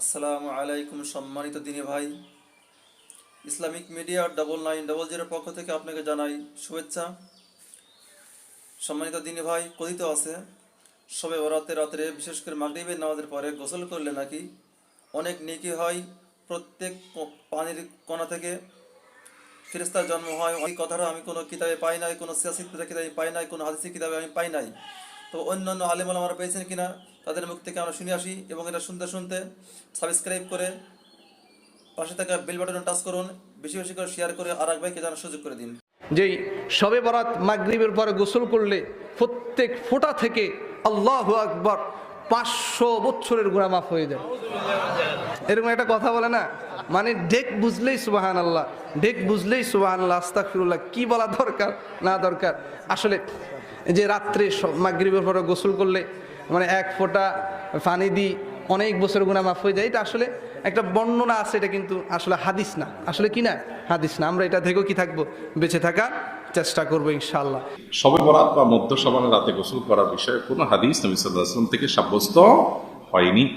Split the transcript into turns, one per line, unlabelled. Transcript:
আসসালামু আলাইকুম সম্মানিত দিনী ভাই। Islamic media double nine double জিরোর পক্ষ থেকে আপনাকে জানাই শুভেচ্ছা। সম্মানিত দিনী ভাই, কথিত আছে সবে বরাতের রাত্রে বিশেষ করে মাগরিবের নামাজের পরে গোসল করলে নাকি অনেক নেকি হয় প্রত্যেক পানির কণা থেকে। ফেরেস্তার জন্ম হয় ওই কথাটা আমি কোনো কিতাবে পাই নাই, কোনো সিয়াসিত কিতাবে পাই নাই, কোনো হাদিসি কিতাবে আমি পাই নাই। তো অন্যান্য আলেম আমরা পেয়েছেন কিনা? তাদের মুখ থেকে আমরা শুনে আসি এবং এটা শুনতে শুনতে সাবস্ক্রাইব করে পাশে থাকা বেল বাটনে টাচ করুন। বেশি বেশি করে শেয়ার করে আর এক ভাইকে জানার সুযোগ করে দিন।
যেই সবে বরাত মাগরিবের পরে গোসল করলে প্রত্যেক ফোঁটা থেকে আল্লাহ আকবর পাঁচশো বছরের গুণা মাফ হয়ে যায়। এরকম একটা কথা বলে না? মানে ডেক বুঝলেই সুবাহান আল্লাহ ডেক বুঝলেই সুবাহান আল্লাহ আস্তাক ফিরুল্লাহ কি বলা দরকার, না দরকার? আসলে যে রাত্রে মাগরিবের পরে গোসল করলে মানে এক ফোঁটা পানি দিই, অনেক বছর গুণা মাফ হয়ে যায়। এটা আসলে একটা বর্ণনা আছে, এটা কিন্তু আসলে হাদিস না। আসলে কি না? হাদিস না। আমরা এটা থেকেও কি থাকব? বেঁচে থাকার চেষ্টা করব ইনশাআল্লাহ।
সবে বরাত বা মধ্য সমানে রাতে গোসল করার বিষয়ে কোনো হাদিস নবী সাল্লাহ থেকে সাব্যস্ত হয়নি।